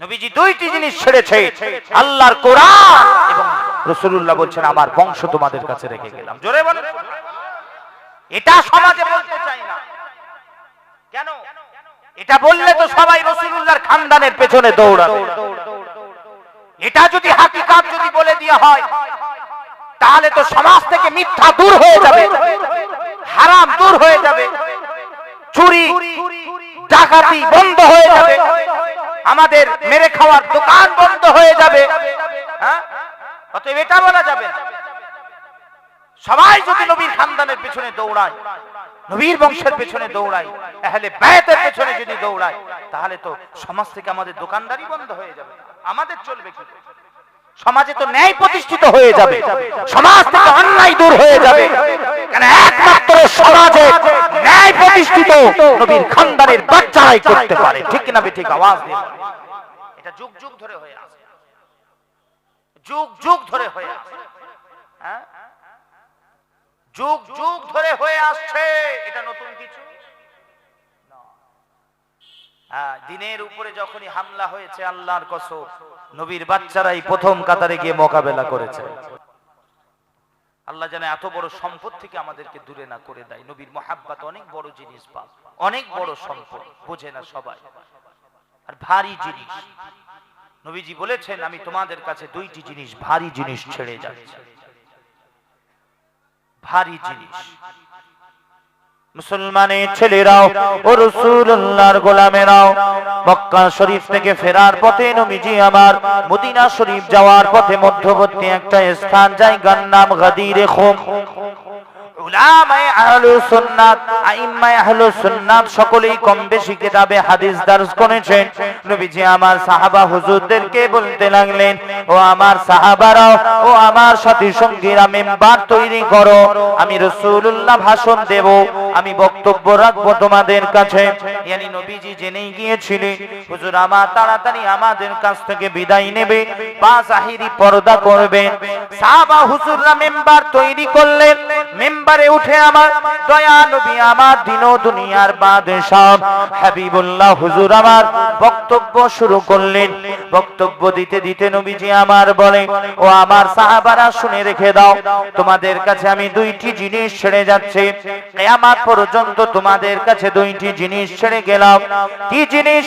নবীজি দুইটি জিনিস ছেড়েছে, আল্লাহর কোরআন এবং আমার বংশ তোমাদের কাছে রেখে গেলাম। জোরে বলেন। এটা সমাজে বলতে চাই না। কেন? এটা বললে তো সবাই খানদানের পেছনে দৌড়াবে। এটা যদি হাকিকাত যদি বলে দেওয়া হয়, তাহলে তো সমাজ থেকে মিথ্যা দূর হয়ে যাবে, হারাম দূর হয়ে যাবে, চুরি, ডাকাতি বন্ধ হয়ে যাবে। আমাদের মেরে খাওয়ার দোকান বন্ধ হয়ে যাবে। হ্যাঁ? এটা বলা যাবে সবাই যদি নবীর খানদানের পিছনে দৌড়ায়, নবীর বংশের পেছনে দৌড়ায় তাহলে ব্যয়ের পেছনে যদি দৌড়ায়, তাহলে তো সমাজ থেকে আমাদের দোকানদারি বন্ধ হয়ে যাবে। আমাদের চলবে কি? সমাজে তো ন্যায় প্রতিষ্ঠিত হয়ে যাবে। সমাজ থেকে অন্যায় দূর হয়ে যাবে। একমাত্র সমাজে ন্যায় প্রতিষ্ঠিত নবীর খানদানের বাচ্চারাই করতে পারে। ঠিক না বে ঠিক আওয়াজ বলো। এটা যুগ যুগ ধরে হয়ে আছে। যুগ যুগ ধরে হয়ে আছে। হ্যাঁ? যুগ যুগ ধরে হয়ে আসছে। এটা নতুন কিছু? দিনের উপরে যখনই হামলা হয়েছে, আল্লাহর কসম, নবীর বাচ্চারাই প্রথম কাতারে গিয়ে মোকাবেলা করেছে। আল্লাহ জানে এত বড় সম্পদ থেকে আমাদেরকে দূরে না করে দেয়। নবীর মহাব্বাত অনেক বড় জিনিস পাপ অনেক বড় সম্পদ, বোঝে না সবাই। আর ভারী জিনিস। নবীজি বলেছেন, আমি তোমাদের কাছে দুইটি জিনিস, ভারী জিনিস ছেড়ে যাচ্ছি। ভারী জিনিস। মুসলমানের ছেলেরাও ও রসুল্লাহর গোলামেরাও মক্কা শরীফ থেকে ফেরার পথে নবীজি আমার মদিনা শরীফ যাওয়ার পথে মধ্যবর্তী একটা স্থান, জায়গার নাম গাদি খোম। আমি ভাষণ দেব, আমি বক্তব্য রাখব তোমাদের কাছে। জেনেই গিয়েছিলেন, হুজুর আমার তাড়াতাড়ি আমাদের কাছ থেকে বিদায় নেবে বা জাহিরি পর্দা করবেন সাহাবা হুজুররা মেম্বার তৈরি করলেন মেম্বারে উঠে আমার দয়া নবী, আমার দিন দুনিয়ার বাদশাহ। হাবিবুল্লাহ হুজুর আমার বক্তব্য শুরু করলেন। বক্তব্য দিতে দিতে নবীজি আমার বলে, ও আমার সাহাবারা, শুনে রেখে দাও, তোমাদের কাছে আমি দুইটি জিনিস ছেড়ে যাচ্ছি। কিয়ামত পর্যন্ত তোমাদের কাছে দুইটি জিনিস ছেড়ে গেলাম। কি জিনিস?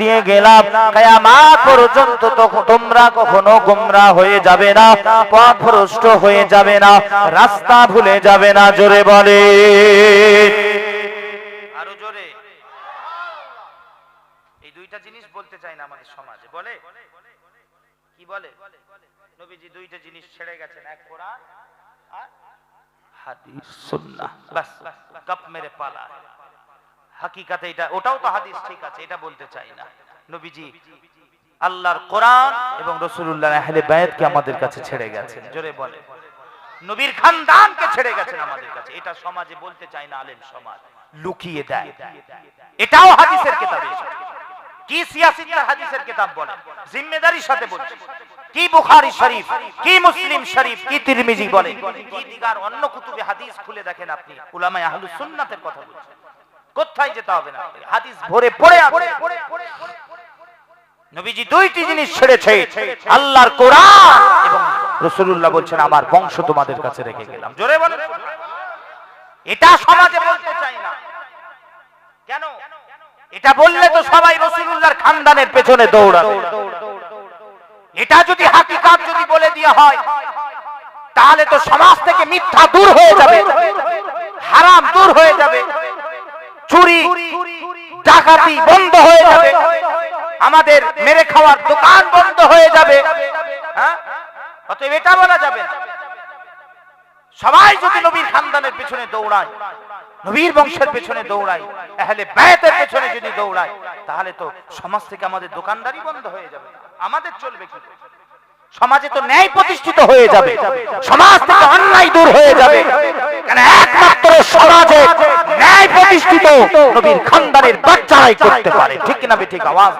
দিয়ে গেলাম। কিয়ামত পর্যন্ত তোমরা কখনো গোমরা হয়ে যাবে না, পথভ্রষ্ট হয়ে যাবে না, রাস্তা ভুলে যাবে না, জোরে বলে। জিনিস ছেড়ে গেছেন, এক কোরআন আর হাদিস, সুন্নাহ। বাস। গপ মেরে পালা। হাকিকাতে এটা, ওটাও তো হাদিস, ঠিক আছে, এটা বলতে চাই না। নবীজি, আল্লাহর কোরআন এবং রসুল্লাহ আহলে আমাদের কাছে ছেড়ে গেছেন, জোরে বলে নবীর খানদানকে ছেড়ে গেছেন আমাদের কাছে, এটা সমাজে বলতে না, আলেম সমাজ, লুকিয়ে দেয়। এটাও হাদিসের কি হাদিসের কিতাব বলে? জিম্মেদারির সাথে বলছে। কি শরীফ, কি মুসলিম শরীফ, কি তিরমিজি বলে? কি দিগার অন্য কুতুবে হাদিস খুলে দেখেন আপনি, উলামায়ে আহলুস সুন্নাতের কথা বলছেন। কোথায় যেতে হবে না? হাদিস ভরে পড়ে আছে নবীজি দুইটি জিনিস ছেড়েছে। আল্লাহর কোরআন এবং রাসূলুল্লাহ বলছেন, আমার বংশ তোমাদের কাছে রেখে গেলাম। জোরে বলেন। এটা সমাজে বলতে চাই না। কেন? এটা বললে তো সবাই রাসূলুল্লাহর খানদানের পেছনে দৌড়াবে। এটা যদি হাকিকাত যদি বলে দেওয়া হয়, তাহলে তো সমাজ থেকে মিথ্যা দূর হয়ে যাবে। হারাম দূর হয়ে যাবে। চুরি, ডাকাতি বন্ধ হয়ে যাবে আমাদের মেরে খাওয়ার দোকান বন্ধ হয়ে যাবে হ্যাঁ অতএব এটা বলা যাবে। সবাই যদি নবীর খানদানের পিছনে দৌড়ায়, নবীর বংশের পেছনে দৌড়ায়, আহলে বায়াতের পেছনে যদি দৌড়ায়, তাহলে তো সমাজ থেকে আমাদের দোকানদারি বন্ধ হয়ে যাবে আমাদের চলবে কি? সমাজে তো ন্যায় প্রতিষ্ঠিত হয়ে যাবে। সমাজ থেকে অন্যায় দূর হয়ে যাবে। একমাত্র সমাজে ন্যায় প্রতিষ্ঠিত নবীর খানদানের বাচ্চারাই করতে পারে। ঠিক না ঠিক আওয়াজ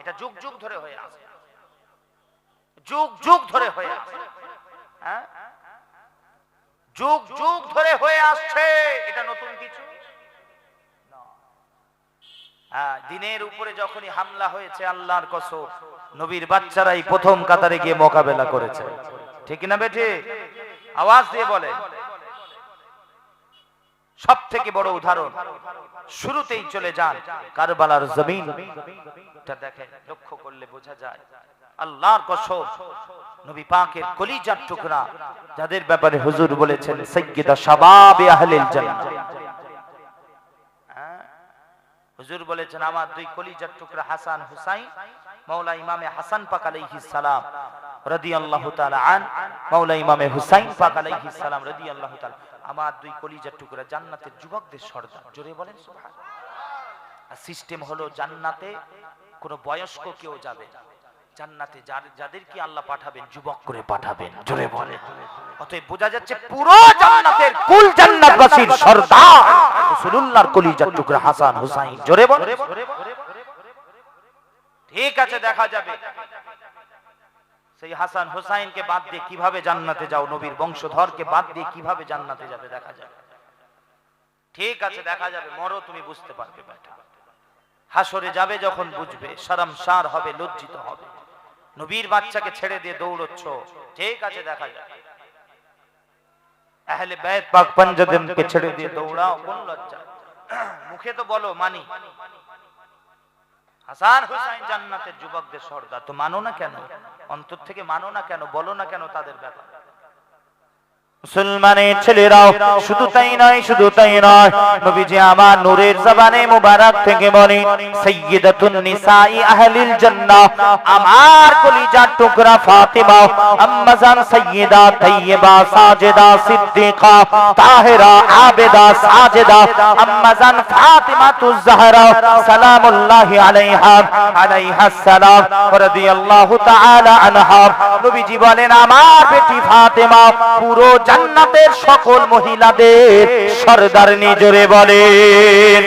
এটা যুগ যুগ ধরে হয়ে আছে। যুগ যুগ ধরে হয়ে আছে। হ্যাঁ? যুগ যুগ ধরে হয়ে আসছে। এটা নতুন কিছু? দিনের উপরে যখনই হামলা হয়েছে, আল্লাহর কসম, নবীর বাচ্চারাই প্রথম কাতারে গিয়ে মোকাবেলা করেছে। ঠিক না বেঠে? আওয়াজ দিয়ে বলে। সব থেকে বড় উদাহরণ, শুরুতেই চলে যান কারবালার জমিন। দেখেন, লক্ষ্য করলে বোঝা যায়, আল্লাহর কসম, নবী পাকের কলিজার টুকরা, যাদের ব্যাপারে হুজুর বলেছেন সৈয়দা শাবাবে আহলিল জান্নাহ? হুজুর বলেছেন, আমার দুই কলিজার টুকরা হাসান হুসাইন, মাওলা ইমামে হাসান পাক আলাইহিস সালাম রাদিয়াল্লাহু তাআলা আন, মাওলা ইমামে হুসাইন পাক আলাইহিস সালাম রাদিয়াল্লাহু তাআলা আমার দুই কলিজার টুকরা জান্নাতের যুবকদের সর্দার। জোরে বলেন সুবহান সিস্টেম হলো জান্নাতে কোনো বয়স্ক কেউ যাবে। না। জান্নাতে যাদেরকে আল্লাহ পাঠাবেন যুবক করে পাঠাবেন। জোরে বলে অতএব বোঝা যাচ্ছে পুরো জান্নাতের কুল জান্নাতবাসীর সর্দার রাসূলুল্লাহর কলিজার টুকরা হাসান হুসাইন। জোরে বলে ঠিক আছে দেখা যাবে। সেই হাসান হুসাইনকে বাদ দিয়ে কীভাবে জান্নাতে যাও নবীর বংশধরকে বাদ দিয়ে কীভাবে জান্নাতে যাবে দেখা যাবে। ঠিক আছে দেখা যাবে। মরো তুমি বুঝতে পারবে বেটা হাসরে যাবে যখন বুঝবে সার হবে লজ্জিত হবে। নবীর বাচ্চাকে ছেড়ে দিয়ে দৌড়চ্ছ। ঠিক আছে, দেখা যাবে আহলে বাইত পাক পঞ্জদমকে ছেড়ে দিয়ে দৌড়াও, কোন লজ্জা। মুখে তো বলো, মানি। হাসান হুসাইন জান্নাতের যুবকদের সর্দার, তো মানো না কেন? অন্তর থেকে মানো না কেন? বলো না কেন তাদের ব্যাপার? মুসলমানের ছেলেরাও শুধু তাই নয়, শুধু তাই নয়। নবীজি আমার নূরের জবানে মুবারক থেকে বলে সাইয়্যিদাতুন নিসাই আহলিল জান্নাহ, আমার কলিজার টুকরা ফাতিমা আম্মা জান সাইয়্যিদা তাইয়্যিবা সাজিদা সিদ্দিকা, তাহেরা আবেদা সাজিদা আম্মা জান ফাতিমাতুজ জাহরা সালামুল্লাহি আলাইহা আলাইহাস সালাম, রাদিয়াল্লাহু তাআলা আনহা। নবীজি বলেন, আমার বেটি ফাতেমা পুরো জান্নাতের সকল মহিলাদের সর্দার জোরে বলেন,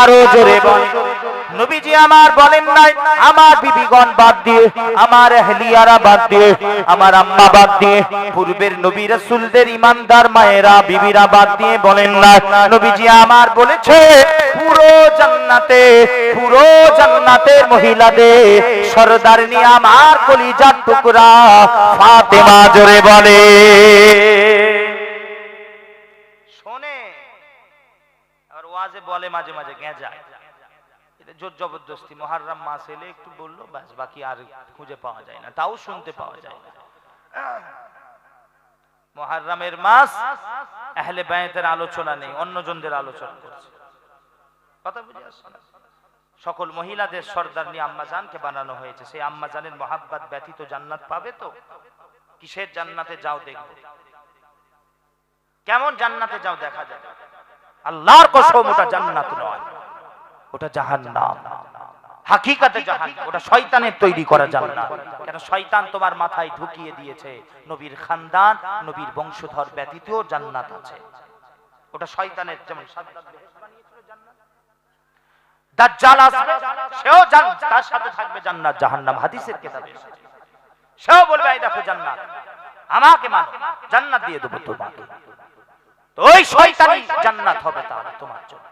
আরও জোরে বলেন। নবীজি আমার বলেন নাই, আমার বিবিগণ বাদ দিয়ে, আমার হেলিয়ারা বাদ দিয়ে, আমার আম্মা বাদ দিয়ে, পূর্বের নবী রাসূলদের ইমানদার মায়েরা, বিবিরা বাদ দিয়ে বলেন না নবীজি আমার বলেছে পুরো জান্নাতে, পুরো জান্নাতের মহিলাদের সর্দারনি আমার কলিজার টুকরা ফাতেমা জোরে বলে। শোনে আর ওয়াজে বলে মাঝে মাঝে জোর জবরদস্তি মাস এলে একটু বলল, ব্যাস, বাকি আর খুঁজে পাওয়া যায় না, তাও শুনতে পাওয়া যায় না। মহারমের মাস, আহলে আলোচনা নেই, অন্যজনদের আলোচনা করছে। কথা বুঝে আসছে না? সকল মহিলাদের সর্দার নিয়ে আম্মাজানকে বানানো হয়েছে। সেই আম্মাজানের মহাব্বাত ব্যতীত জান্নাত পাবে তো? কিসের জান্নাতে যাও দেখবে? কেমন জান্নাতে যাও দেখা যাবে আল্লাহর কসম, ওটা জান্নাত নয়। ওটা জাহান্নাম। হাকিকাতে জাহান্নাম ওটা শয়তানের তৈরি করা জান্নাত। কেন শয়তান তোমার মাথায় ঢুকিয়ে দিয়েছে? নবীর খানদান, নবীর বংশধর ব্যতীত জান্নাত আছে। ওটা শয়তানের যেমন আসবে সেও তার সাথে থাকবে জান্নাত, জাহান্নাম, হাদিসের কিতাবে সেও বলবে, এই দেখো জান্নাত, আমাকে জান্নাত দিয়ে দেবো তোমাকে। তো ওই শয়তানি জান্নাত হবে তাহলে তোমার জন্য।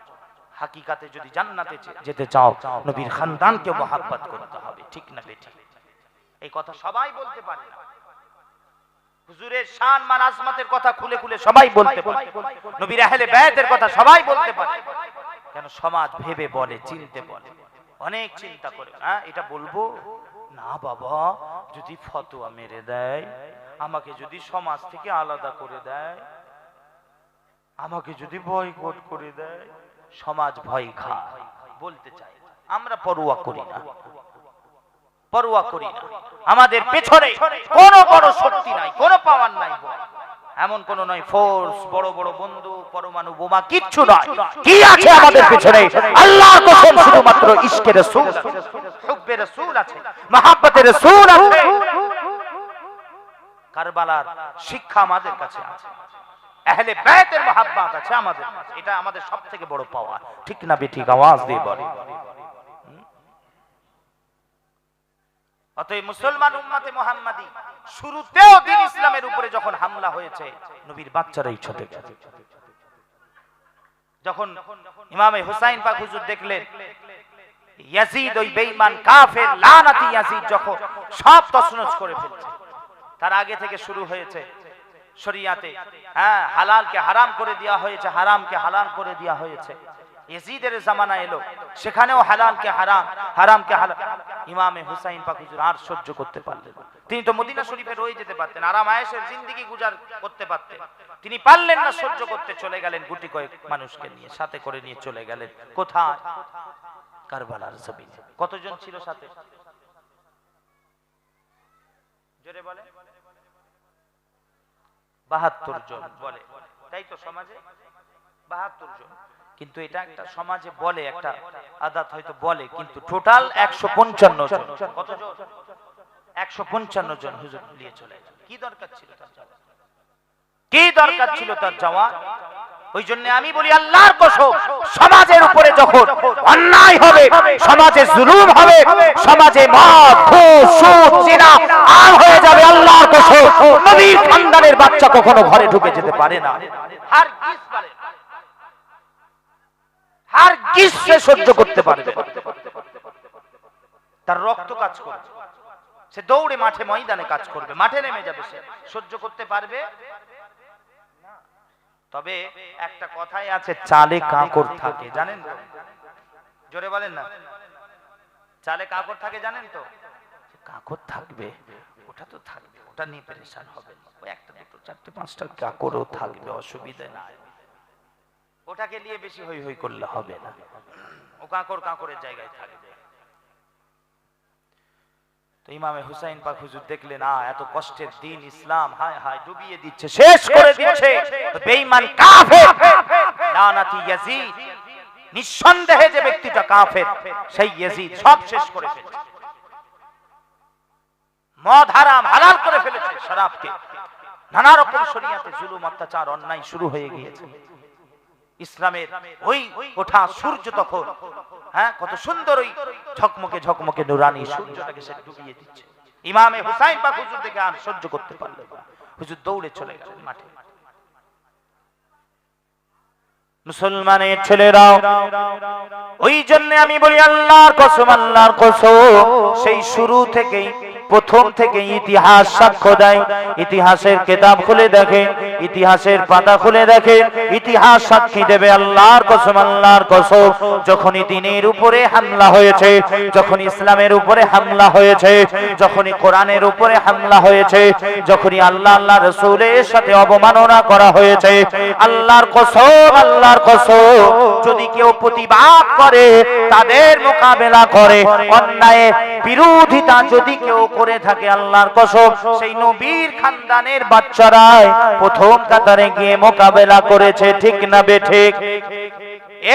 হাকিকাতে যদি জান্নাতে যেতে চাও, নবীর খানদানকে মহাব্বত করতে হবে, ঠিক না বেঠিক? এই কথা সবাই বলতে পারে না। হুজুরের শান মান আজমাতের কথা খুলে খুলে সবাই বলতে পারে। নবীর আহলে বায়াতের কথা সবাই বলতে পারে। কেন সমাজ ভেবে বলে, চিনতে বলে। অনেক চিন্তা করে হ্যাঁ এটা বলব? না বাবা, যদি ফতোয়া মেরে দেয়, আমাকে যদি সমাজ থেকে আলাদা করে দেয়, আমাকে যদি বয়কট করে দেয়, সমাজ ভয় খায়। বলতে চাই, আমরা পরোয়া করি না। পরোয়া করি না। আমাদের পেছনে কোনো বড় শক্তি নাই, কোনো পাওয়ার নাই বল। এমন কোন নয় ফোর্স বড় বড় বন্ধু পরমাণু বোমা কিচ্ছু নয়। কি আছে আমাদের পিছনে? আল্লাহর কসম শুধুমাত্র ইশকের রাসূল হুব্বে রাসূল আছে। মহাব্বতের রাসূল আছে। কারবালার শিক্ষা আমাদের কাছে আছে। আহলে বাইতের মহাব্বত আছে আমাদের। এটা আমাদের সবথেকে বড় পাওয়া ঠিক না বেঠিক? আওয়াজ দিয়ে বলে অতএব মুসলমান উম্মতে মুহাম্মাদি, শুরুতেও দিন ইসলামের উপরে যখন হামলা হয়েছে, নবীর বাচ্চারাই ছুটে গেছে যখন ইমামে হুসাইন পাক হুজুর দেখলেন, ইয়াজিদ ওই বেঈমান কাফের, লানাতি ইয়াজিদ যখন সব তছনছ করে ফেলছে। তার আগে থেকে শুরু হয়েছে শরিয়াতে হ্যাঁ হালালকে হারাম করে দেওয়া হয়েছে, হারামকে হালাল করে দেওয়া হয়েছে। ইয়াজিদের জামানা এলো। সেখানেও হালালকে হারাম, হারামকে হালাল। ইমামে হুসাইন পাক হুজুর আর সহ্য করতে পারলেন। তিনি তো মদিনা শরীফে রয়ে যেতে পারতেন, আরাম আয়েশের জিন্দিগি গুজার করতে পারতেন। তিনি পারলেন না সহ্য করতে, চলে গেলেন গুটি কয়েক মানুষকে নিয়ে, সাথে করে নিয়ে চলে গেলেন। কোথায়? কারবালার জমিনে। কতজন ছিল সাথে? জোরে বলে বাহাত্তর জন বলে। তাই তো সমাজে? বাহাত্তর জন। কিন্তু এটা একটা সমাজে বলে, একটা আদাত হয়তো বলে, কিন্তু টোটাল একশো পঞ্চান্ন জন। একশো পঞ্চান্ন জন হুজুর নিয়ে চলে কি দরকার ছিল কি দরকার ছিল তার যাওয়া ওই জন্য আমি বলি, আল্লাহর কসম, সমাজের উপরে যখন অন্যায় হবে, সমাজে জুলুম হবে, সমাজে মদ, ঘুষ, সুদ আর হয়ে যাবে আল্লাহর কসম। নবীর খানদানের বাচ্চা কখনো ঘরে ঢুকে যেতে পারে না। হার কিস সে সহ্য করতে পারবে তার রক্ত কাজ করবে। সে দৌড়ে মাঠে ময়দানে কাজ করবে। মাঠে নেমে যাবে সে। সহ্য করতে পারবে? তবে একটা কথাই আছে, চালে কাঁকড় থাকে। জানেন তো? জোরে বলেন না। চালে কাঁকড় থাকে, জানেন তো? কাঁকড় থাকবে, ওটা তো থাকবে। ওটা নিয়ে পেরেশান হবে। ওই একটা, দুটো, চারটে, পাঁচটা কাঁকড়ও থাকবে, অসুবিধা নাই। ওটাকে নিয়ে বেশি হই হই করলে হবে না। ও কাঁকড় কাঁকড়ের জায়গায় থাকবে তো ইমামে হুসাইন পাক হুজুর দেখলেন এত কষ্টের দিন ইসলাম, হায় হায়, ডুবিয়ে দিচ্ছে, শেষ করে দিচ্ছে। কাফের। লানাতি ইয়াজিদ। নিঃসন্দেহে যে ব্যক্তিটা কাফের, সেই ইয়াজিদ সব শেষ করে ফেলেছে। মদ হারাম, হালাল করে ফেলেছে শরাবকে। নানা রকম শরিয়াতে জুলুম, অত্যাচার, অন্যায় শুরু হয়ে গিয়েছে। ইসলামের ওই ওঠা সূর্য তখন হ্যাঁ কত সুন্দর ওই ঝকমকে ঝকমকে নুরানি সূর্যটাকে সে ডুবিয়ে দিচ্ছে। ইমামে হুসাইন পাক হুজুর দেখে আর সহ্য করতে পারল না। হুজুর দৌড়ে চলে গেলেন মাঠে। মুসলমানের ছেলেরাও, ওই জন্য আমি বলি, আল্লাহর কসম আল্লাহর কসম, সেই শুরু থেকেই প্রথম থেকে ইতিহাস সাক্ষ্য দেয়। ইতিহাসের কেতাব খুলে দেখে, ইতিহাসের পাতা খুলে দেখে, ইতিহাস সাক্ষী দেবে আল্লাহর কসম আল্লাহর কসম। যখনই দিনের উপরে হামলা হয়েছে যখন ইসলামের উপরে হামলা হয়েছে, যখনই কোরআনের উপরে হামলা হয়েছে, যখনই আল্লাহ আল্লাহ রসুলের সাথে অবমাননা করা হয়েছে, আল্লাহর কসম আল্লাহর কসম। যদি কেউ প্রতিবাদ করে, তাদের মোকাবেলা করে, অন্যায় বিরোধিতা যদি কেউ করে থাকে আল্লাহর কসম। সেই নবীর খানদানের বাচ্চারাই প্রথম কাতারে গিয়ে মোকাবেলা করেছে, ঠিক না বে ঠিক?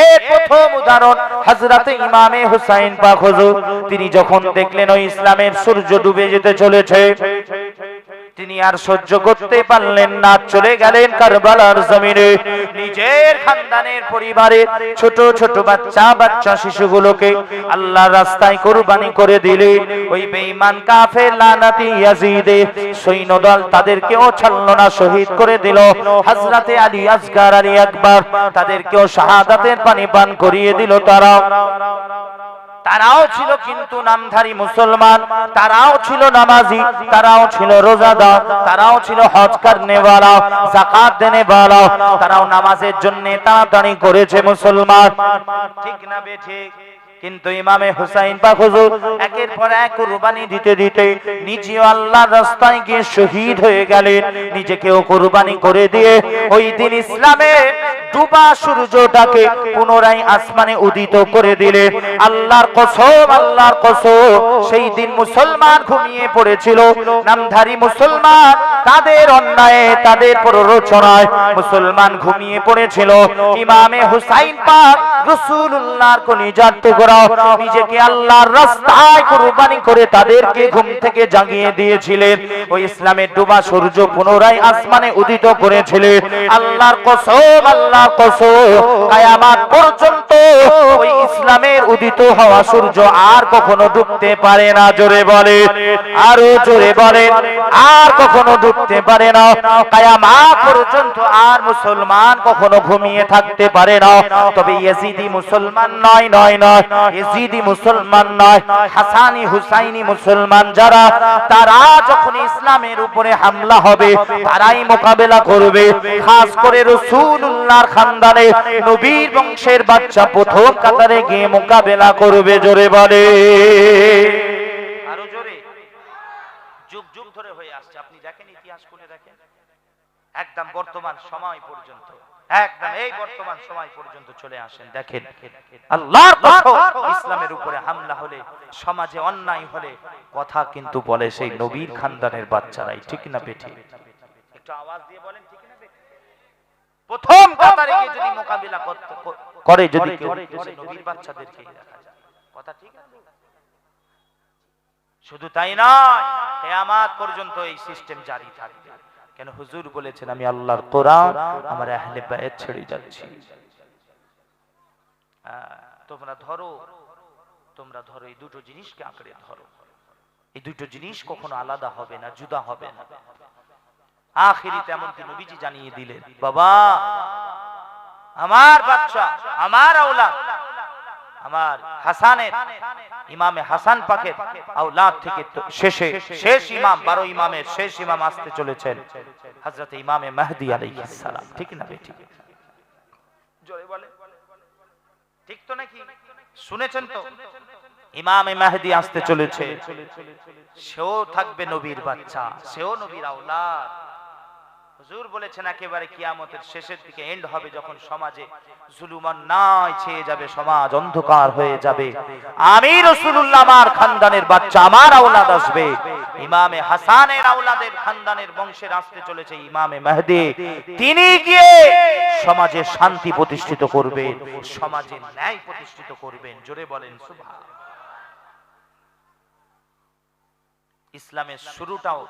এর প্রথম উদাহরণ ইমামে হুসাইন পাক তিনি যখন দেখলেন ওই ইসলামের সূর্য ডুবে যেতে চলেছে তিনি আর সহ্য করতে পারলেন না। চলে গেলেন কারবালার জমিনে। নিজের খানদানের পরিবারে ছোট ছোট বাচ্চা বাচ্চা শিশুগুলোকে আল্লাহ রাস্তায় কুরবানি করে দিলে ওই বেঈমান কাফের লানাতি ইয়াজিদে সৈন্যদল তাদেরকেও ছাড়লো না শহীদ করে দিল। হযরতে আলী আসগার আলী আকবার তাদেরকেও শাহাদাতের পানি পান করিয়ে দিল তারা। তারাও ছিল কিন্তু নামধারী মুসলমান, তারাও ছিল নামাজি, তারাও ছিল রোজাদার, তারাও ছিল হজ করনেওয়ালা দেনে দেনেওয়ালা, তারাও নামাজের জন্য তাড়াতাড়ি করেছে মুসলমান। ঠিক না বে ঠিক? কিন্তু ইমামে হুসাইন পাক হুজুর, একের পর এক কুরবানি দিতে দিতে নিজেও আল্লাহর রাস্তায় গিয়ে শহীদ হয়ে গেলেন। নিজেকেও কুরবানি করে দিয়ে ওই দিন ইসলামে ডুবা সূর্যটাকে পুনরায় আসমানে উদিত করে দিলে। আল্লাহর কসম আল্লাহর কসম, সেই দিন মুসলমান ঘুমিয়ে পড়েছিল। নামধারী মুসলমান তাদের অন্যায়ে, তাদের প্ররোচনায় মুসলমান ঘুমিয়ে পড়েছিল। ইমামে হুসাইন পাক রসুল্লাহর কলিজার টুকরা নিজেকে আল্লাহর রাস্তায় কুরবানি করে তাদেরকে ঘুম থেকে জাগিয়ে দিয়েছিলেন। ওই ইসলামের ডুবা সূর্য পুনরায় আসমানে উদিত করেছিলেন। আল্লাহর কসম আল্লাহর কসম, কায়ামাত পর্যন্ত ওই ইসলামের উদিত হওয়া সূর্য আর কখনো ডুবতে পারে না, জোরে বলে। আরও জোরে বলে, আর কখনো ডুবতে পারে না। কায়ামাত পর্যন্ত আর মুসলমান কখনো ঘুমিয়ে থাকতে পারে না। তবে ইয়েজিদি মুসলমান নয় নয় নয়। ইয়েজিদি মুসলমান নয়, হাসানি হুসাইনি মুসলমান যারা, তারা যখন ইসলামের উপরে হামলা হবে, তারাই মোকাবেলা করবে। খাস করে রসুল্লাহর খানদানে নবীর বংশের বাচ্চা প্রথম কাতারে গিয়ে মোকাবেলা করবে, জোরে বলে। যুগ যুগ ধরে হয়ে আসছে। আপনি দেখেন ইতিহাস খুলে দেখেন। একদম বর্তমান সময় পর্যন্ত। একদম এই বর্তমান সময় পর্যন্ত চলে আসেন। দেখেন আল্লাহর ইসলামের উপরে হামলা হলে সমাজে অন্যায় হলে কথা কিন্তু বলে সেই নবীর খানদানের বাচ্চারাই ঠিক না বেঠি? একটু আওয়াজ দিয়ে বলেন ঠিক না প্রথম কাতারে গিয়ে যদি মোকাবিলা করে যদি কেউ নবীর বাচ্চাদেরকে দেখা যায়। কথা ঠিক আছে শুধু তাই নয় কেয়ামাত পর্যন্ত এই সিস্টেম জারি থাকবে। কেন হুজুর বলেছেন, আমি আল্লাহর কোরআন আমার আহলে বায়াত ছেড়ে যাচ্ছি। তোমরা ধরো তোমরা ধরো, এই দুটো জিনিসকে আঁকড়ে ধরো। এই দুটো জিনিস কখনো আলাদা হবে না, জুদা হবে না। আখিরি তেমনকি নবীজি জানিয়ে দিলেন, বাবা, আমার বাচ্চা, আমার আওলাদ আমার হাসানের, ইমামে হাসান পাকের আওলাদ থেকে শেষে শেষ ইমাম, বারো ইমামের শেষ ইমাম আসতে চলেছেন হযরত ইমামে মাহদি সালাম। ঠিক না বেটি? ঠিক তো নাকি? শুনেছেন তো? ইমামে আসতে চলেছে। সেও থাকবে নবীর বাচ্চা, সেও নবীর আওলাদ। হুজুর বলেছেন একেবারে কিয়ামতের শেষের দিকে এন্ড হবে যখন সমাজে জুলুম অন্যায় ছেয়ে যাবে, সমাজ অন্ধকার হয়ে যাবে। আমি রসুলুল্লাহ আমার খানদানের বাচ্চা, আমার আওলাদ আসবে। ইমামে হাসানের আওলাদের খানদানের বংশের আসতে চলেছে ইমামে মেহদি। তিনি গিয়ে সমাজে শান্তি প্রতিষ্ঠিত করবেন, সমাজে ন্যায় প্রতিষ্ঠিত করবেন। জোরে বলেন, সুবহান। ইসলামের শুরুটাও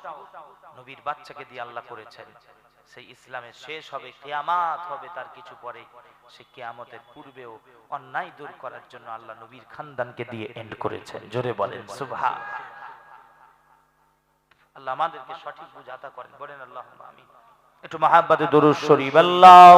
নবীর বাচ্চাকে দিয়ে আল্লাহ করেছেন। সেই ইসলামের শেষ হবে, কেয়ামাত হবে, তার কিছু পরে। সে কেয়ামতের পূর্বেও অন্যায় দূর করার জন্য আল্লাহ নবীর খানদানকে দিয়ে এন্ড করেছেন। জোরে বলেন সুভা আল্লাহ আমাদেরকে সঠিক বুঝাতা করেন। বলেন আল্লাহ আমি একটু মাহাব্বাদে দরুদ শরীফ। আল্লাহ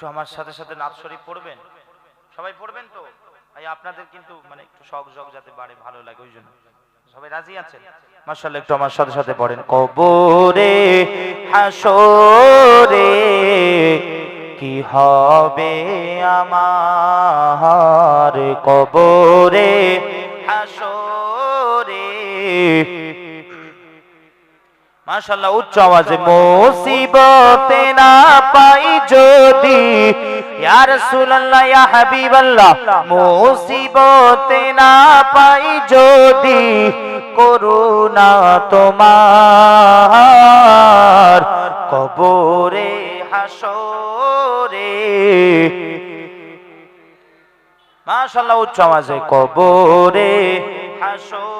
একটু আমার সাথে সাথে নাথ শরীফ পড়বেন? সবাই পড়বেন তো? ভাই, আপনাদের কিন্তু মানে একটু শখ শখ যাতে বাড়ে, ভালো লাগে, ওই জন্য। সবাই রাজি আছেন? মার্শাল্লাহ একটু আমার সাথে সাথে পড়েন। কবরে হাসরে কি হবে আমার কবরে হাসরে মাশাল্লাহ উচ্চ আওয়াজে মুসিবতে না পাই যদি। ইয়া রাসূলুল্লাহ, ইয়া হাবিবাল্লাহ, মুসিবতে না পাই যদি। করুণা তোমার কবরে হাসরে মাশাল্লাহ উচ্চ আওয়াজে কবরে হাসরে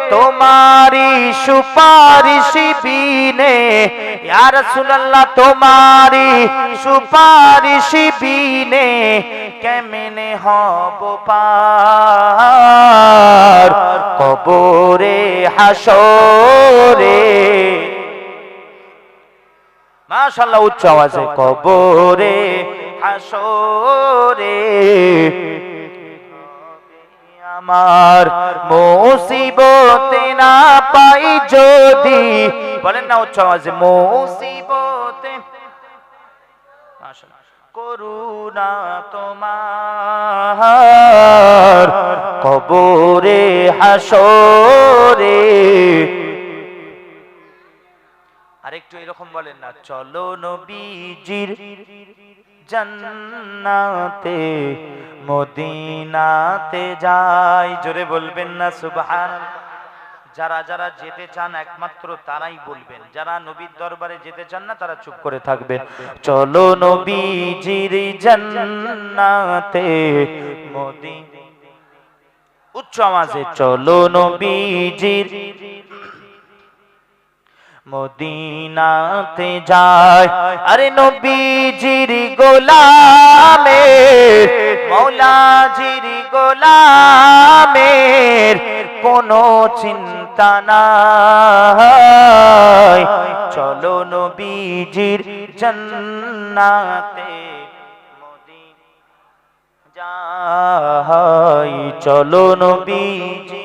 তোমারি সুপারিশ বিনে, ইয়া রাসূলুল্লাহ তোমারি সুপারিশ বিনে কেমনে হব পার? কবরে হাসরে মাশাআল্লাহ, উচ্চ আওয়াজে, কবরে হাসরে আমার মুসিবতে না পাই যদি। বলেন না উচ্চ আওয়াজে মুসিবতে। করুণা তোমার কবরে হাসরে। আরেকটু এরকম বলেন না, চলো নবীজির জান্নাতে, মদিনাতে যাই। জোরে বলবেন না সুবহান যারা যারা যেতে চান একমাত্র তারাই বলবেন। যারা নবীর দরবারে যেতে চান না, তারা চুপ করে থাকবেন। চলো নবীজির জান্নাতে মদি উচ্চ আওয়াজে, চলো নবীজির মদিনাতে যায়। আরে নবীজির গোলামের, মৌলাজির গোলামের কোনো চিন্তা নাই। চলো নবীজির জান্নাতে যাই চলো নবীজির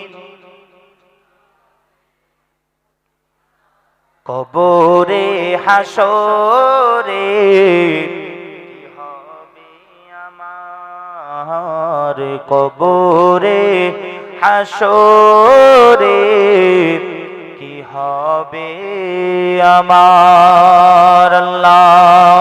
কবরে হাসরে আমার কবরে হাসরে কি হবে আমার? আল্লাহ